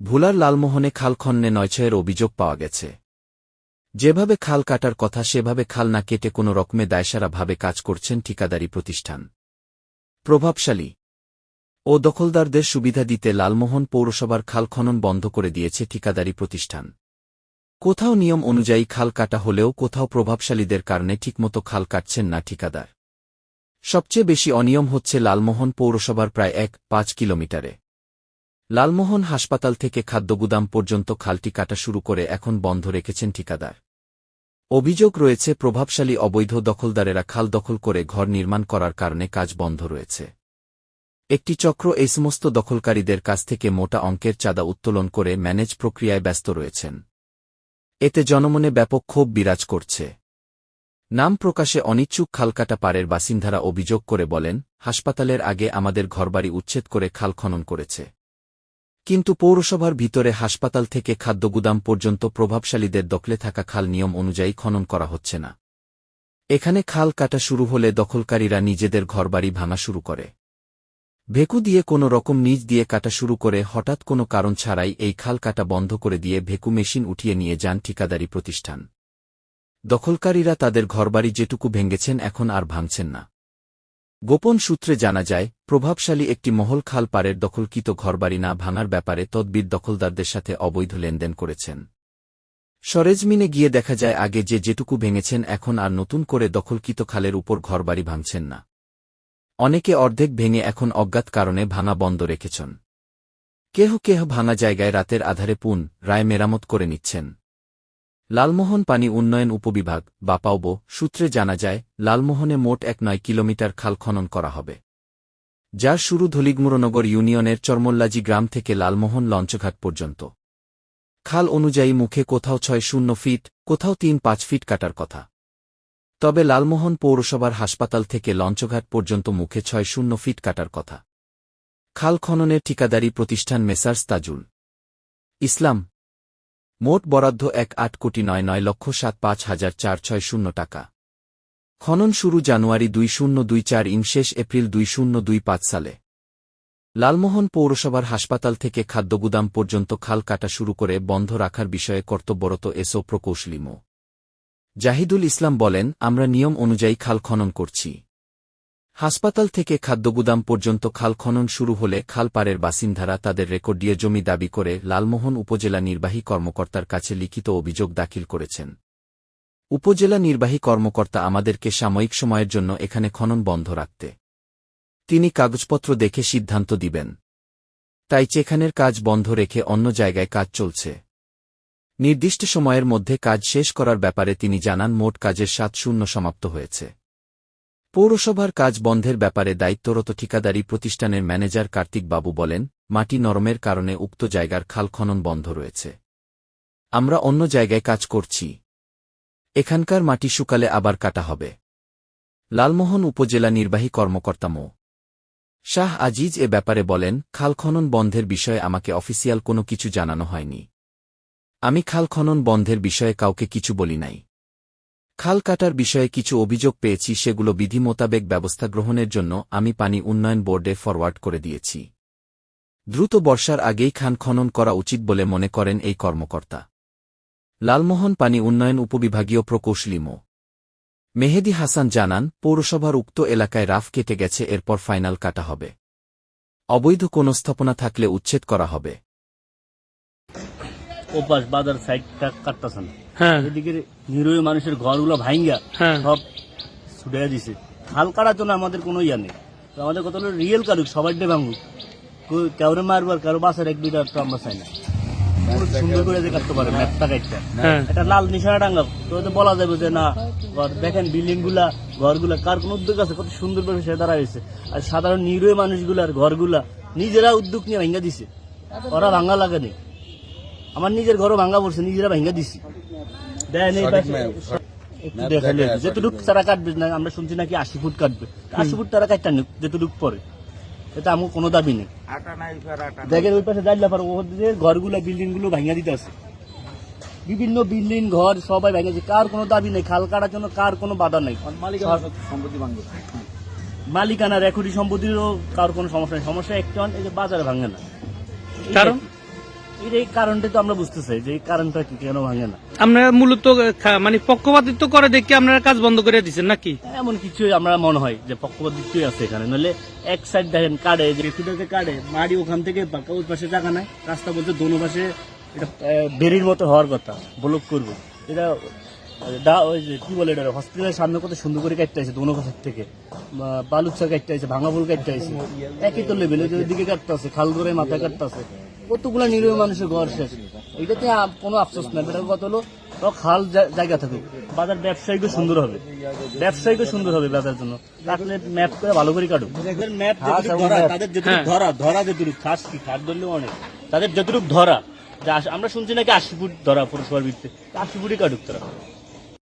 ভুলার লালমোহনে খাল খন্নে নয়ছয়ের অভিযোগ পাওয়া গেছে। যেভাবে খাল কাটার কথা সেভাবে খাল না কেটে কোনো রকমে দায়সারাভাবে কাজ করছেন ঠিকাদারি প্রতিষ্ঠান। প্রভাবশালী। ও দখলদারদের সুবিধা দিতে লালমোহন পৌরসভার খাল খনন বন্ধ করে দিয়েছে ঠিকাদারি প্রতিষ্ঠান। কোথাও নিয়ম অনুযায়ী খাল কাটা হলেও কোথাও প্রভাবশালীদের কারণে ঠিকমতো খাল কাটছেন না ঠিকাদার। সবচেয়ে বেশি অনিয়ম হচ্ছে লালমোহন পৌরসভার প্রায় এক পাঁচ কিলোমিটারে। লালমোহন হাসপাতাল থেকে খাদ্যগুদাম পর্যন্ত খালটি কাটা শুরু করে এখন বন্ধ রেখেছেন ঠিকাদার। অভিযোগ রয়েছে, প্রভাবশালী অবৈধ দখলদারেরা খাল দখল করে ঘর নির্মাণ করার কারণে কাজ বন্ধ রয়েছে। একটি চক্র এই সমস্ত দখলকারীদের কাছ থেকে মোটা অঙ্কের চাঁদা উত্তোলন করে ম্যানেজ প্রক্রিয়ায় ব্যস্ত রয়েছেন। এতে জনমনে ব্যাপক ক্ষোভ বিরাজ করছে। নাম প্রকাশে অনিচ্ছুক খালকাটা পারের বাসিন্দারা অভিযোগ করে বলেন, হাসপাতালের আগে আমাদের ঘরবাড়ি উচ্ছেদ করে খাল খনন করেছে। কিন্তু পৌরসভার ভিতরে হাসপাতাল থেকে খাদ্যগুদাম পর্যন্ত প্রভাবশালীদের দখলে থাকা খাল নিয়ম অনুযায়ী খনন করা হচ্ছে না। এখানে খাল কাটা শুরু হলে দখলকারীরা নিজেদের ঘরবাড়ি ভাঙা শুরু করে। ভেকু দিয়ে কোনো রকম নিজ দিয়ে কাটা শুরু করে হঠাৎ কোনো কারণ ছাড়াই এই খাল কাটা বন্ধ করে দিয়ে ভেকু মেশিন উঠিয়ে নিয়ে যান ঠিকাদারি প্রতিষ্ঠান। দখলকারীরা তাদের ঘরবাড়ি যেটুকু ভেঙেছেন এখন আর ভাঙছেন না। গোপন সূত্রে জানা যায়, প্রভাবশালী একটি মহল খাল পারের দখলকৃত ঘরবাড়ি না ভাঙার ব্যাপারে তদবির দখলদারদের সাথে অবৈধ লেনদেন করেছেন। সরেজমিনে গিয়ে দেখা যায় আগে যে যেটুকু ভেঙেছেন এখন আর নতুন করে দখলকৃত খালের উপর ঘরবাড়ি ভাঙছেন না। অনেকে অর্ধেক ভেঙে এখন অজ্ঞাত কারণে ভাঙা বন্ধ রেখেছেন। কেহ কেহ ভাঙা জায়গায় রাতের আধারে পুন রায় মেরামত করে নিচ্ছেন। লালমোহন পানি উন্নয়ন উপবিভাগ, বা পাওব, সূত্রে জানা যায়, লালমোহনে মোট এক নয় কিলোমিটার খাল খনন করা হবে। যার শুরু ধলিগমুরনগর ইউনিয়নের চরমল্লাজি গ্রাম থেকে লালমোহন লঞ্চঘাট পর্যন্ত। খাল অনুযায়ী মুখে কোথাও ছয় শূন্য ফিট, কোথাও তিন পাঁচ ফিট কাটার কথা। তবে লালমোহন পৌরসভার হাসপাতাল থেকে লঞ্চঘাট পর্যন্ত মুখে ছয় শূন্য ফিট কাটার কথা। খাল খননের ঠিকাদারি প্রতিষ্ঠান মেসার্স তাজুল। ইসলাম মোট বরাদ্দ এক আট কোটি নয় নয় লক্ষ সাত পাঁচ হাজার চার ছয় শূন্য টাকা। খনন শুরু জানুয়ারি দুই শূন্য দুই চার ইন শেষ এপ্রিল দুই শূন্য দুই পাঁচ সালে। লালমোহন পৌরসভার হাসপাতাল থেকে খাদ্যগুদাম পর্যন্ত খাল কাটা শুরু করে বন্ধ রাখার বিষয়ে কর্তব্যরত এসও প্রকৌশলী মো। জাহিদুল ইসলাম বলেন, আমরা নিয়ম অনুযায়ী খাল খনন করছি। হাসপাতাল থেকে খাদ্যগুদাম পর্যন্ত খাল খনন শুরু হলে খালপাড়ের বাসিন্দারা তাদের রেকর্ডিয়ে জমি দাবি করে লালমোহন উপজেলা নির্বাহী কর্মকর্তার কাছে লিখিত অভিযোগ দাখিল করেছেন। উপজেলা নির্বাহী কর্মকর্তা আমাদেরকে সাময়িক সময়ের জন্য এখানে খনন বন্ধ রাখতে। তিনি কাগজপত্র দেখে সিদ্ধান্ত দিবেন। তাই চেখানের কাজ বন্ধ রেখে অন্য জায়গায় কাজ চলছে। নির্দিষ্ট সময়ের মধ্যে কাজ শেষ করার ব্যাপারে তিনি জানান, মোট কাজের সাত শূন্য সমাপ্ত হয়েছে। পৌরসভার কাজ বন্ধের ব্যাপারে দায়িত্বরত ঠিকাদারি প্রতিষ্ঠানের ম্যানেজার কার্তিক বাবু বলেন, মাটি নরমের কারণে উক্ত জায়গার খাল খনন বন্ধ রয়েছে। আমরা অন্য জায়গায় কাজ করছি। এখানকার মাটি শুকালে আবার কাটা হবে। লালমোহন উপজেলা নির্বাহী কর্মকর্তা মো. শাহ আজিজ এ ব্যাপারে বলেন, খাল খনন বন্ধের বিষয়ে আমাকে অফিসিয়াল কোনো কিছু জানানো হয়নি। আমি খাল খনন বন্ধের বিষয়ে কাউকে কিছু বলি নাই। খাল কাটার বিষয়ে কিছু অভিযোগ পেয়েছি, সেগুলো বিধি মোতাবেক ব্যবস্থা গ্রহণের জন্য আমি পানি উন্নয়ন বোর্ডে ফরওয়ার্ড করে দিয়েছি। দ্রুত বর্ষার আগেই খান খনন করা উচিত বলে মনে করেন এই কর্মকর্তা। লালমোহন পানি উন্নয়ন উপবিভাগীয় প্রকৌশলী মো। মেহেদি হাসান জানান, পৌরসভার উক্ত এলাকায় রাফ কেটে গেছে, এরপর ফাইনাল কাটা হবে। অবৈধ কোনো স্থাপনা থাকলে উচ্ছেদ করা হবে। ওপাশ বাজার সাইডটা কাটতেছে না। হ্যাঁ। এদিকে নিরীহ মানুষের ঘরগুলো ভাঙ্গা হ্যাঁ। সব ছুটে দিছে। খাল কাটার জন্য আমাদের কোনো ইয়া নেই। তো আমাদের কত হলো রিয়েল কারুক সবাই ডে ভাঙুক। কেউ- কাউরে মারবার কারও বাসার এক দুইটা তো আমরা চাই না। সুন্দর করে যে কাটতে পারে ম্যাপটা কাটটা হ্যাঁ। একটা লাল নিশানা টাঙ্গা তো বলা যাবে যে না ঘর দেখেন বিল্ডিংগুলা ঘরগুলা কার কোন উদ্যোগ আছে? কত সুন্দর করে সে দাঁড়া হয়েছে আর সাধারণ নিরীহ মানুষগুলার ঘরগুলা নিজেরা উদ্যোগ নিয়ে ভাঙ্গা দিছে। ওরা ভাঙ্গা লাগেনি। আমার নিজের ঘরও ভাঙ্গা পড়ছে নিজেরা ভাঙ্গা দিছি। দেন এই একটু দেখালে যেটুক তারা কাটবে না আমরা শুনছি নাকি আশি ফুট কাটবে। আশি ফুট তারা কাটটা নিক যেটুক পরে। এটা আমার কোনো দাবি নেই। দেখেন ওই পাশে যাইলে পারো ওদের ঘরগুলো বিল্ডিংগুলো ভাঙিয়ে দিতে আছে। বিভিন্ন বিল্ডিং ঘর সবাই ভেঙেছে কার কোনো দাবি নেই খাল কাটার জন্য কার কোনো বাধা নেই। মালিকানা রেকর্ডি সম্পত্তিরও কার কোনো সমস্যা নেই। সমস্যা একটা এই যে বাজারে ভাঙে না। কারণ? এর এই কারণটা তো আমরা বুঝতে চাই যে এই কারণটা কি কেন ভাঙে না। আপনারা মূলত মানে পক্ষপাতিত্ব করে দেখে আপনারা কাজ বন্ধ করে দিচ্ছেন নাকি? এমন আমরা মনে হয় যে পক্ষপাতিত্বই আছে এখানে। নইলে এক সাইড দেখেন কাটে যে কাটে মারি ওখান থেকে ওই পাশে জায়গা নাই রাস্তা বলতে দোনো পাশে এটা বেরির মতো হওয়ার কথা ব্লক করব। এটা ওই যে কি বলে এটা হসপিটালের সামনে কত সুন্দর করে কাটতে আছে দোনো পাশের থেকে। বালুচা কাটতে আছে ভাঙা ফুল কাটতে আছে একই তো লেভেল দিকে কাটতে আছে খাল ধরে মাথায় কাটতে আছে কতগুলা নিরীহ মানুষের ঘর শেষ। এটাতে কোনো আফসোস নাই এটার কথা হলো তো খাল জায়গা থাকুক। বাজার ব্যবসায়িকও সুন্দর হবে। ব্যবসায়িকও সুন্দর হবে বাজার জন্য। কাটলে ম্যাপ করে ভালো করে কাটুক। ম্যাপ তাদের যেটুকু হ্যাঁ। ধরা ধরা যেটুকু খাস কি খাট ধরলেও অনেক। তাদের যতটুকু ধরা আমরা শুনছি নাকি আশি ফুট ধরা পৌরসভার ভিত্তিতে। আশি ফুটই কাটুক তারা।